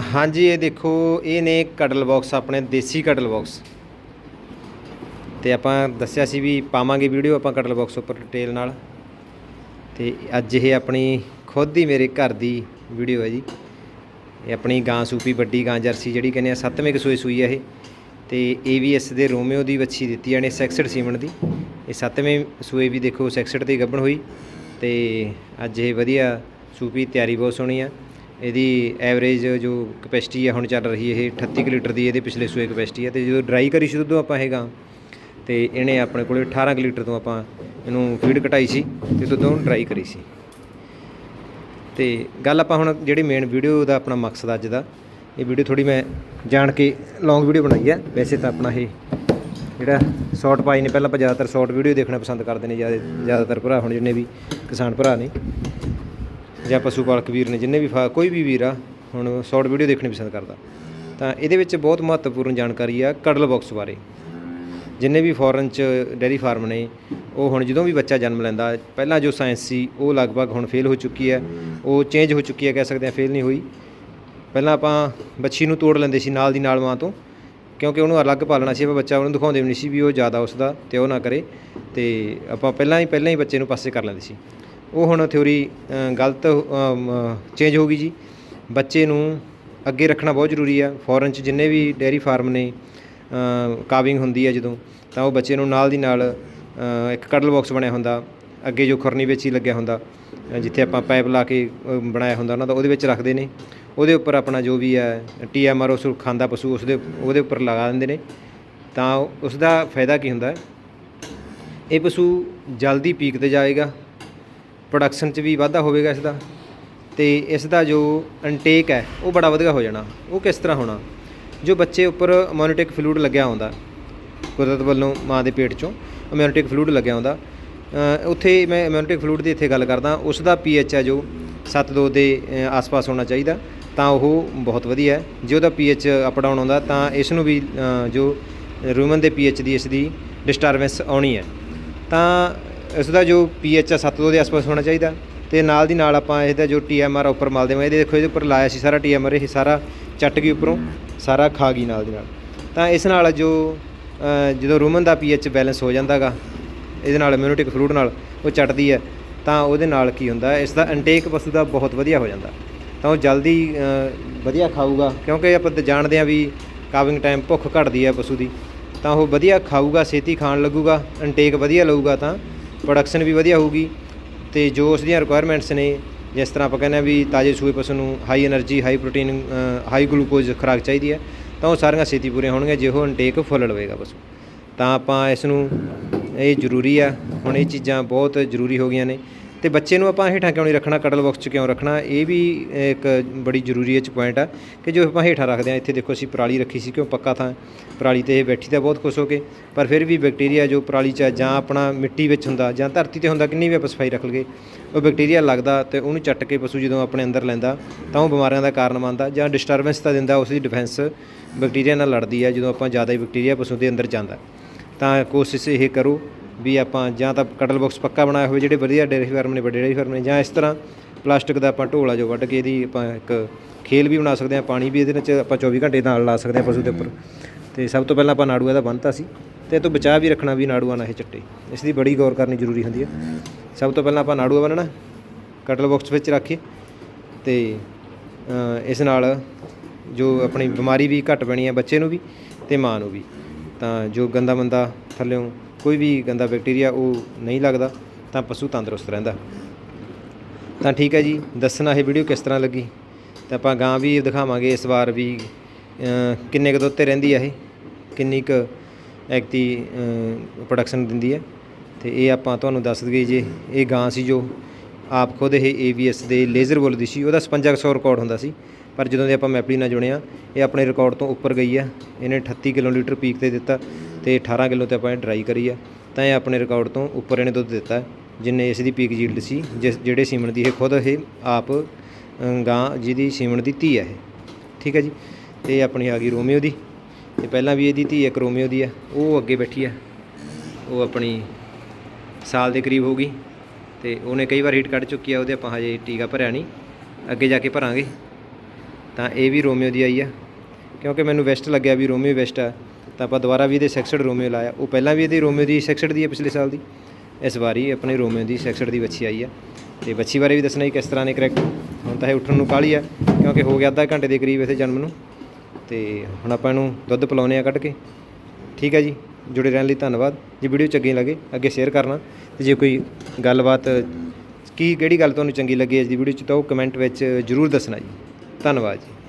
ਹਾਂਜੀ, ਇਹ ਦੇਖੋ, ਇਹ ਨੇ ਕਟਲ ਬਾਕਸ, ਆਪਣੇ ਦੇਸੀ ਕਟਲ ਬਾਕਸ। ਤੇ ਆਪਾਂ ਦੱਸਿਆ ਸੀ ਵੀ ਪਾਵਾਂਗੇ ਵੀਡੀਓ, ਆਪਾਂ ਕਟਲ ਬਾਕਸ ਉੱਪਰ ਡਿਟੇਲ ਨਾਲ। ਤੇ ਅੱਜ ਇਹ ਆਪਣੀ ਖੁਦ ਦੀ ਮੇਰੇ ਘਰ ਦੀ ਵੀਡੀਓ ਹੈ ਜੀ। ਇਹ ਆਪਣੀ ਗਾਂ ਸੂਪੀ, ਵੱਡੀ ਗਾਂ ਜਰਸੀ, ਜਿਹੜੀ ਕਹਿੰਦੇ ਆ, ਸੱਤਵੇਂ ਕਸੂਏ ਸੂਈ ਹੈ ਇਹ। ਤੇ ਇਸ ਦੇ ਰੋਮਿਓ ਦੀ ਵੱਛੀ ਦਿੱਤੀ ਜਾਣੇ ਸੈਕਸਡ ਸੀਮਨ ਦੀ। ਇਹ ਸੱਤਵੇਂ ਸੂਏ ਵੀ ਦੇਖੋ, ਸੈਕਸਡ ਤੇ ਗੱਭਣ ਹੋਈ। ਤੇ ਅੱਜ ਇਹ ਵਧੀਆ ਸੂਪੀ ਤਿਆਰੀ ਬਹੁਤ ਸੋਹਣੀ ਆ। ਇਹਦੀ ਐਵਰੇਜ ਜੋ ਕਪੈਸਿਟੀ ਆ, ਹੁਣ ਚੱਲ ਰਹੀ ਇਹ 38 ਕੁ ਲੀਟਰ ਦੀ, ਇਹਦੇ ਪਿਛਲੇ ਸੂਏ ਕਪੈਸਿਟੀ ਹੈ ਤੇ ਜਦੋਂ ਡਰਾਈ ਕਰੀ ਸੀ ਉਦੋਂ ਆਪਾਂ ਹੈਗਾ ਗਾਂ ਤੇ ਇਹਨੇ ਆਪਣੇ ਕੋਲੇ 18 ਕੁ ਲੀਟਰ ਤੋਂ ਆਪਾਂ ਇਹਨੂੰ ਫੀਡ ਘਟਾਈ ਸੀ, ਤੇ ਉਦੋਂ ਡਰਾਈ ਕਰੀ ਸੀ। ਤੇ ਗੱਲ ਆਪਾਂ ਹੁਣ ਜਿਹੜੀ ਮੇਨ ਵੀਡੀਓ ਦਾ ਆਪਣਾ ਮਕਸਦ ਅੱਜ ਦਾ, ਇਹ ਵੀਡੀਓ ਥੋੜੀ ਮੈਂ ਜਾਣ ਕੇ ਲੌਂਗ ਵੀਡੀਓ ਬਣਾਈ ਹੈ ਵੈਸੇ ਤਾਂ ਆਪਣਾ ਇਹ ਜਿਹੜਾ ਸ਼ਾਰਟ ਪਾਈ ਨੇ, ਪਹਿਲਾਂ ਆਪਾਂ ਜ਼ਿਆਦਾਤਰ ਸ਼ਾਰਟ ਵੀਡੀਓ ਦੇਖਣਾ ਪਸੰਦ ਕਰਦੇ ਨੇ, ਜ਼ਿਆਦਾ ਜ਼ਿਆਦਾਤਰ ਭਰਾ ਹੁਣ ਜਿੰਨੇ ਵੀ ਕਿਸਾਨ ਭਰਾ ਨੇ। ਜਾਂ ਪਸ਼ੂ ਪਾਲਕ ਵੀਰ ਨੇ ਜਿੰਨੇ ਵੀ ਫਾ- ਕੋਈ ਵੀ ਵੀਰ ਆ, ਹੁਣ ਸ਼ਾਰਟ ਵੀਡੀਓ ਦੇਖਣੀ ਪਸੰਦ ਕਰਦਾ। ਤਾਂ ਇਹਦੇ ਵਿੱਚ ਬਹੁਤ ਮਹੱਤਵਪੂਰਨ ਜਾਣਕਾਰੀ ਆ ਕਡਲ ਬਾਕਸ ਬਾਰੇ। ਜਿੰਨੇ ਵੀ ਫੋਰਨ ਚ ਡੈਰੀ ਫਾਰਮ ਨੇ, ਉਹ ਹੁਣ ਜਦੋਂ ਵੀ ਬੱਚਾ ਜਨਮ ਲੈਂਦਾ, ਪਹਿਲਾਂ ਜੋ ਸਾਇੰਸ ਸੀ, ਉਹ ਲਗਭਗ ਹੁਣ ਫੇਲ ਹੋ ਚੁੱਕੀ ਹੈ। ਉਹ ਚੇਂਜ ਹੋ ਚੁੱਕੀ ਹੈ ਕਹਿ ਸਕਦੇ ਆ ਫੇਲ ਨਹੀਂ ਹੋਈ। ਪਹਿਲਾਂ ਆਪਾਂ ਬੱਚੀ ਨੂੰ ਤੋੜ ਲੈਂਦੇ ਸੀ ਨਾਲ ਦੀ ਨਾਲ ਮਾਂ ਤੋਂ, ਕਿਉਂਕਿ ਉਹਨੂੰ ਅਲੱਗ ਪਾਲਣਾ ਸੀ, ਆਪਾਂ ਬੱਚਾ ਉਹਨੂੰ ਦਿਖਾਉਂਦੇ ਵੀ ਨਹੀਂ ਸੀ ਵੀ ਉਹ ਜ਼ਿਆਦਾ ਉਸਦਾ ਤੇ ਉਹ ਨਾ ਕਰੇ। ਤੇ ਆਪਾਂ ਪਹਿਲਾਂ ਹੀ ਪਹਿਲਾਂ ਹੀ ਬੱਚੇ ਨੂੰ ਪਾਸੇ ਕਰ ਲੈਂਦੇ ਸੀ। ਉਹ ਹੁਣ ਥਿਉਰੀ ਗਲਤ ਚੇਂਜ ਹੋ ਗਈ ਜੀ। ਬੱਚੇ ਨੂੰ ਅੱਗੇ ਰੱਖਣਾ ਬਹੁਤ ਜ਼ਰੂਰੀ ਆ। ਫੋਰਨ ਚ ਜਿੰਨੇ ਵੀ ਡੇਅਰੀ ਫਾਰਮ ਨੇ ਕਾਵਿੰਗ ਹੁੰਦੀ ਹੈ ਜਦੋਂ, ਤਾਂ ਉਹ ਬੱਚੇ ਨੂੰ ਨਾਲ ਦੀ ਨਾਲ ਇੱਕ ਕਡਲ ਬਾਕਸ ਬਣਿਆ ਹੁੰਦਾ। ਅੱਗੇ ਜੋ ਖੁਰਨੀ ਵਿੱਚ ਹੀ ਲੱਗਿਆ ਹੁੰਦਾ ਜਿੱਥੇ ਆਪਾਂ ਪਾਈਪ ਲਾ ਕੇ ਬਣਾਇਆ ਹੁੰਦਾ ਉਹਨਾਂ ਦਾ, ਉਹਦੇ ਵਿੱਚ ਰੱਖਦੇ ਨੇ। ਉਹਦੇ ਉੱਪਰ ਆਪਣਾ ਜੋ ਵੀ ਹੈ ਟੀਐਮਆਰ ਉਸ ਨੂੰ ਖਾਂਦਾ ਪਸ਼ੂ, ਉਸ ਦੇ, ਉਹਦੇ ਉੱਪਰ ਲਗਾ ਦਿੰਦੇ ਨੇ। ਤਾਂ ਉਸ ਦਾ ਫਾਇਦਾ ਕੀ ਹੁੰਦਾ? ਹੈ ਇਹ ਪਸ਼ੂ ਜਲਦੀ ਪੀਕ ਤੇ ਜਾਏਗਾ। ਪ੍ਰੋਡਕਸ਼ਨ 'ਚ ਵੀ ਵਾਧਾ ਹੋਵੇਗਾ ਇਸ ਦਾ ਤੇ ਇਸ ਦਾ ਜੋ ਇਨਟੇਕ ਹੈ, ਉਹ ਬੜਾ ਵਧੀਆ ਹੋ ਜਾਣਾ। ਉਹ ਕਿਸ ਤਰ੍ਹਾਂ ਹੋਣਾ? ਜੋ ਬੱਚੇ ਉੱਪਰ ਅਮੋਨਿਟਿਕ ਫਲੂਇਡ ਲੱਗਿਆ ਹੁੰਦਾ, ਕੁਦਰਤ ਵੱਲੋਂ ਮਾਂ ਦੇ ਪੇਟ 'ਚੋਂ ਅਮੋਨਿਟਿਕ ਫਲੂਇਡ ਲੱਗਿਆ ਹੁੰਦਾ ਉੱਥੇ ਮੈਂ ਅਮੋਨਿਟਿਕ ਫਲੂਇਡ ਦੀ ਇੱਥੇ ਗੱਲ ਕਰਦਾ, ਉਸ ਦਾ ਪੀਐਚ ਹੈ ਜੋ 7.2 ਦੇ ਆਸ-ਪਾਸ ਹੋਣਾ ਚਾਹੀਦਾ, ਤਾਂ ਉਹ ਬਹੁਤ ਵਧੀਆ ਹੈ। ਜੇ ਉਹਦਾ ਪੀਐਚ ਅਪ ਡਾਊਨ ਆਉਂਦਾ ਤਾਂ ਇਸ ਨੂੰ ਵੀ ਜੋ ਰੂਮਨ ਦੇ ਪੀਐਚ ਦੀ ਇਸ ਦੀ ਡਿਸਟਰਬੈਂਸ ਆਉਣੀ ਹੈ। ਤਾਂ ਇਸ ਦਾ ਜੋ ਪੀਐਚ ਆ 7.2 ਦੇ ਆਸ-ਪਾਸ ਹੋਣਾ ਚਾਹੀਦਾ ਤੇ ਨਾਲ ਦੀ ਨਾਲ ਆਪਾਂ ਇਹਦਾ ਜੋ ਟੀਐਮਆਰ ਉੱਪਰ ਮਲ ਹਾਂ, ਇਹਦੇ ਦੇਖੋ ਇਹਦੇ ਉੱਪਰ ਲਾਇਆ ਸੀ ਸਾਰਾ ਟੀਐਮਆਰ ਇਹ ਸਾਰਾ ਚੱਟ ਗਈ ਉੱਪਰੋਂ, ਸਾਰਾ ਖਾ ਗਈ ਨਾਲ ਦੀ ਨਾਲ। ਤਾਂ ਇਸ ਨਾਲ ਜੋ ਜਦੋਂ ਰੂਮਨ ਦਾ ਪੀਐਚ ਬੈਲੈਂਸ ਹੋ ਜਾਂਦਾਗਾ, ਇਹਦੇ ਨਾਲ ਇਮਿਊਨਿਟਿਕ ਫਲੂਇਡ ਨਾਲ ਉਹ ਚੱਟਦੀ ਹੈ, ਤਾਂ ਉਹਦੇ ਨਾਲ ਕੀ ਹੁੰਦਾ, ਇਸ ਦਾ ਇਨਟੇਕ ਪਸ਼ੂ ਦਾ ਬਹੁਤ ਵਧੀਆ ਹੋ ਜਾਂਦਾ। ਤਾਂ ਉਹ ਜਲਦੀ ਵਧੀਆ ਖਾਊਗਾ, ਕਿਉਂਕਿ ਆਪਾਂ ਜਾਣਦੇ ਹਾਂ ਵੀ ਕਾਵਿੰਗ ਟਾਈਮ ਭੁੱਖ ਘਟਦੀ ਹੈ ਪਸ਼ੂ ਦੀ। ਤਾਂ ਉਹ ਵਧੀਆ ਖਾਊਗਾ, ਛੇਤੀ ਖਾਣ ਲੱਗੂਗਾ ਇਨਟੇਕ ਵਧੀਆ ਲਊਗਾ ਤਾਂ ਪ੍ਰੋਡਕਸ਼ਨ ਵੀ ਵਧੀਆ ਹੋਊਗੀ ਤੇ ਜੋ ਉਸ ਦੀਆਂ ਰਿਕੁਆਇਰਮੈਂਟਸ ਨੇ, ਜਿਸ ਤਰ੍ਹਾਂ ਆਪਾਂ ਕਹਿੰਦੇ ਆ ਵੀ ਤਾਜ਼ੇ ਸੂਏ ਪਸ਼ੂ ਨੂੰ high energy high protein high glucose ਖੁਰਾਕ ਚਾਹੀਦੀ ਹੈ, ਤਾਂ ਉਹ ਸਾਰੀਆਂ ਛੇਤੀ ਪੂਰੀਆਂ ਹੋਣਗੀਆਂ, ਜੇ ਉਹ ਇਨਟੇਕ ਫੁੱਲ ਲਵੇਗਾ ਪਸ਼ੂ। ਤਾਂ ਆਪਾਂ ਇਸ ਨੂੰ, ਇਹ ਜ਼ਰੂਰੀ ਆ, ਹੁਣ ਇਹ ਚੀਜ਼ਾਂ ਬਹੁਤ ਜ਼ਰੂਰੀ ਹੋ ਗਈਆਂ ਨੇ। ਤੇ ਬੱਚੇ ਨੂੰ ਆਪਾਂ ਹੇਠਾਂ ਕਿਉਂ ਨਹੀਂ ਰੱਖਣਾ ਕਟਲ ਬਾਕਸ 'ਚ ਕਿਉਂ ਰੱਖਣਾ? ਇਹ ਵੀ ਇੱਕ ਬੜੀ ਜ਼ਰੂਰੀ ਇਹ 'ਚ ਪੁਆਇੰਟ ਆ ਕਿ ਜੋ ਆਪਾਂ ਹੇਠਾਂ ਰੱਖਦੇ ਆ ਇੱਥੇ ਦੇਖੋ ਅਸੀਂ ਪਰਾਲੀ ਰੱਖੀ ਸੀ ਕਿਉਂ ਪੱਕਾ ਥਾਂ। ਪਰਾਲੀ ਤੇ ਇਹ ਬੈਠੀ ਤਾਂ ਬਹੁਤ ਖੁਸ਼ ਹੋ ਕੇ ਪਰ ਫਿਰ ਵੀ ਬੈਕਟੀਰੀਆ ਜੋ ਪਰਾਲੀ 'ਚ ਆ, ਜਾਂ ਆਪਣਾ ਮਿੱਟੀ ਵਿੱਚ ਹੁੰਦਾ ਜਾਂ ਧਰਤੀ ਤੇ ਹੁੰਦਾ ਕਿੰਨੀ ਵੀ ਆਪਾਂ ਸਫ਼ਾਈ ਰੱਖ ਲਈਏ ਉਹ ਬੈਕਟੀਰੀਆ ਲੱਗਦਾ ਤੇ ਉਹਨੂੰ ਚੱਟ ਕੇ ਪਸ਼ੂ ਜਦੋਂ ਆਪਣੇ ਅੰਦਰ ਲੈਂਦਾ ਤਾਂ ਉਹ ਬਿਮਾਰੀਆਂ ਦਾ ਕਾਰਨ ਬਣਦਾ ਜਾਂ ਡਿਸਟਰਬੈਂਸ ਤਾਂ ਦਿੰਦਾ ਉਸ ਦੀ ਡਿਫੈਂਸ ਬੈਕਟੀਰੀਆ ਨਾਲ ਲੜਦੀ ਹੈ ਜਦੋਂ ਆਪਾਂ ਜ਼ਿਆਦਾ ਹੀ ਬੈਕਟੀਰੀਆ ਪਸ਼ੂ ਦੇ ਅੰਦਰ ਜਾਂਦਾ। ਤਾਂ ਕੋਸ਼ਿਸ਼ ਇਹ ਕਰੋ ਵੀ ਆਪਾਂ ਜਾਂ ਤਾਂ ਕਟਲ ਬਾਕਸ ਪੱਕਾ ਬਣਾਇਆ ਹੋਵੇ, ਜਿਹੜੇ ਵਧੀਆ ਡੇਅਰੀ ਫਾਰਮ ਨੇ, ਵੱਡੇ ਡੇਅਰੀ ਫਾਰਮ ਨੇ, ਜਾਂ ਇਸ ਤਰ੍ਹਾਂ ਪਲਾਸਟਿਕ ਦਾ ਆਪਾਂ ਢੋਲਾ ਜੋ ਵੱਢ ਕੇ ਇਹਦੀ ਆਪਾਂ ਇੱਕ ਖੇਲ ਵੀ ਬਣਾ ਸਕਦੇ ਹਾਂ, ਪਾਣੀ ਵੀ ਇਹਦੇ ਵਿੱਚ ਆਪਾਂ 24 ਘੰਟੇ ਨਾਲ ਲਾ ਸਕਦੇ ਹਾਂ ਪਸ਼ੂ ਦੇ ਉੱਪਰ। ਤੇ ਸਭ ਤੋਂ ਪਹਿਲਾਂ ਆਪਾਂ ਨਾੜੂਆ ਦਾ ਬੰਨਤਾ ਸੀ, ਤੇ ਇਹ ਤੋਂ ਬਚਾਅ ਵੀ ਰੱਖਣਾ ਵੀ ਨਾੜੂਆ ਨਾ ਇਹ ਚੱਟੇ। ਇਸ ਦੀ ਬੜੀ ਗੌਰ ਕਰਨੀ ਜ਼ਰੂਰੀ ਹੁੰਦੀ ਹੈ। ਸਭ ਤੋਂ ਪਹਿਲਾਂ ਆਪਾਂ ਨਾੜੂਆ ਬੰਨਣਾ, ਕਟਲ ਬਾਕਸ ਵਿੱਚ ਰੱਖ ਕੇ, ਤੇ ਇਸ ਨਾਲ ਜੋ ਆਪਣੀ ਬਿਮਾਰੀ ਵੀ ਘੱਟ ਪੈਣੀ ਹੈ ਬੱਚੇ ਨੂੰ ਵੀ ਤੇ ਮਾਂ ਨੂੰ ਵੀ। ਤਾਂ ਜੋ ਗੰਦਾ ਮੰਦਾ ਥੱਲਿਓਂ ਕੋਈ ਵੀ ਗੰਦਾ ਬੈਕਟੀਰੀਆ ਉਹ ਨਹੀਂ ਲੱਗਦਾ, ਤਾਂ ਪਸ਼ੂ ਤੰਦਰੁਸਤ ਰਹਿੰਦਾ। ਤਾਂ ਠੀਕ ਹੈ ਜੀ, ਦੱਸਣਾ ਇਹ ਵੀਡੀਓ ਕਿਸ ਤਰ੍ਹਾਂ ਲੱਗੀ? ਤਾਂ ਆਪਾਂ ਗਾਂ ਵੀ ਦਿਖਾਵਾਂਗੇ ਇਸ ਵਾਰ ਵੀ ਕਿੰਨੇ ਕੁ ਦੁੱਧ ਤੇ ਰਹਿੰਦੀ ਆ ਇਹ, ਕਿੰਨੀ ਕੁ ਐਕਤੀ ਪ੍ਰੋਡਕਸ਼ਨ ਦਿੰਦੀ ਹੈ। ਤੇ ਇਹ ਆਪਾਂ ਤੁਹਾਨੂੰ ਦੱਸ ਦਈਏ ਜੇ ਇਹ ਗਾਂ ਸੀ ਜੋ ਆਪ ਖੁਦ ਇਹ AVS ਦੇ ਲੇਜ਼ਰ ਬੋਲਦੀ ਸੀ, ਉਹਦਾ 5500 ਰਿਕਾਰਡ ਹੁੰਦਾ ਸੀ। ਪਰ ਜਦੋਂ ਦੇ ਆਪਾਂ ਮੈਪਲੀ ਨਾਲ ਜੁੜਿਆ, ਇਹ ਆਪਣੇ ਰਿਕਾਰਡ ਤੋਂ ਉੱਪਰ ਗਈ ਆ। ਇਹਨੇ 38 ਕਿਲੋਲੀਟਰ ਪੀਕ ਤੇ ਦਿੱਤਾ ਤੇ 18 ਕਿਲੋ ਤੇ ਆਪਾਂ ਇਹ ਡਰਾਈ ਕਰੀ ਆ। ਤਾਂ ਇਹ ਆਪਣੇ ਰਿਕਾਰਡ ਤੋਂ ਉੱਪਰ ਇਹਨੇ ਦੁੱਧ ਦਿੱਤਾ, ਜਿੰਨੇ ਇਸ ਦੀ ਪੀਕ ਜੀਲਡ ਸੀ, ਜਿਸ ਜਿਹੜੇ ਸੀਮਨ ਦੀ ਇਹ ਖੁਦ ਇਹ ਆਪ ਗਾਂ ਜਿਹਦੀ ਸੀਮਨ ਦੀ ਧੀ ਹੈ ਇਹ। ਠੀਕ ਹੈ ਜੀ? ਤੇ ਇਹ ਆਪਣੀ ਆ ਗਈ ਰੋਮੀਓ ਦੀ। ਤੇ ਪਹਿਲਾਂ ਵੀ ਇਹਦੀ ਧੀ ਇੱਕ ਰੋਮੀਓ ਦੀ ਆ, ਉਹ ਅੱਗੇ ਬੈਠੀ ਆ। ਉਹ ਆਪਣੀ ਸਾਲ ਦੇ ਕਰੀਬ ਹੋ ਗਈ। ਤੇ ਉਹਨੇ ਕਈ ਵਾਰ ਹੀਟ ਕੱਢ ਚੁੱਕੀ ਆ, ਉਹਦੇ ਆਪਾਂ ਹਜੇ ਟੀਕਾ ਭਰਿਆ ਨਹੀਂ। ਅੱਗੇ ਜਾ ਕੇ ਭਰਾਂਗੇ। ਤਾਂ ਇਹ ਵੀ ਰੋਮੀਓ ਦੀ ਆਈ ਆ। ਕਿਉਂਕਿ ਮੈਨੂੰ ਵੈਸਟ ਲੱਗਿਆ ਵੀ ਰੋਮੀਓ ਵੈਸਟ ਆ। ਤਾਂ ਆਪਾਂ ਦੁਬਾਰਾ ਵੀ ਇਹਦੇ ਸੈਕਸਡ ਰੋਮੀਓ ਲਾਇਆ। ਉਹ ਪਹਿਲਾਂ ਵੀ ਇਹਦੀ ਰੋਮੀਓ ਦੀ ਸੈਕਸਡ ਦੀ ਹੈ ਪਿਛਲੇ ਸਾਲ ਦੀ। ਇਸ ਵਾਰੀ ਆਪਣੇ ਰੋਮੀਓ ਦੀ ਸੈਕਸਡ ਦੀ ਬੱਚੀ ਆਈ ਆ। ਤੇ ਬੱਚੀ ਬਾਰੇ ਵੀ ਦੱਸਣਾ ਜੀ ਕਿਸ ਤਰ੍ਹਾਂ ਨੇ ਕਰੈਕਟ ਹੁਣ ਤਾਂ ਇਹ ਉੱਠਣ ਨੂੰ ਕਾਹਲੀ ਆ, ਕਿਉਂਕਿ ਹੋ ਗਿਆ ਅੱਧਾ ਘੰਟੇ ਦੇ ਕਰੀਬ ਇਥੇ ਜਨਮ ਨੂੰ। ਤੇ ਹੁਣ ਆਪਾਂ ਇਹਨੂੰ ਦੁੱਧ ਪਿਲਾਉਂਦੇ ਆ ਕੱਢ ਕੇ। ਠੀਕ ਹੈ ਜੀ। ਜੁੜੇ ਰਹਿਣ ਲਈ ਧੰਨਵਾਦ। ਜੇ ਵੀਡੀਓ ਚੰਗੀ ਲੱਗੇ, ਅੱਗੇ ਸ਼ੇਅਰ ਕਰਨਾ। ਤੇ ਜੇ ਕੋਈ ਗੱਲਬਾਤ, ਕੀ, ਕਿਹੜੀ ਗੱਲ ਤੁਹਾਨੂੰ ਚੰਗੀ ਲੱਗੀ ਇਸ ਦੀ ਵੀਡੀਓ 'ਚ, ਤਾਂ ਉਹ ਕਮੈਂਟ ਵਿੱਚ ਜ਼ਰੂਰ ਦੱਸਣਾ ਜੀ। ਧੰਨਵਾਦ ਜੀ।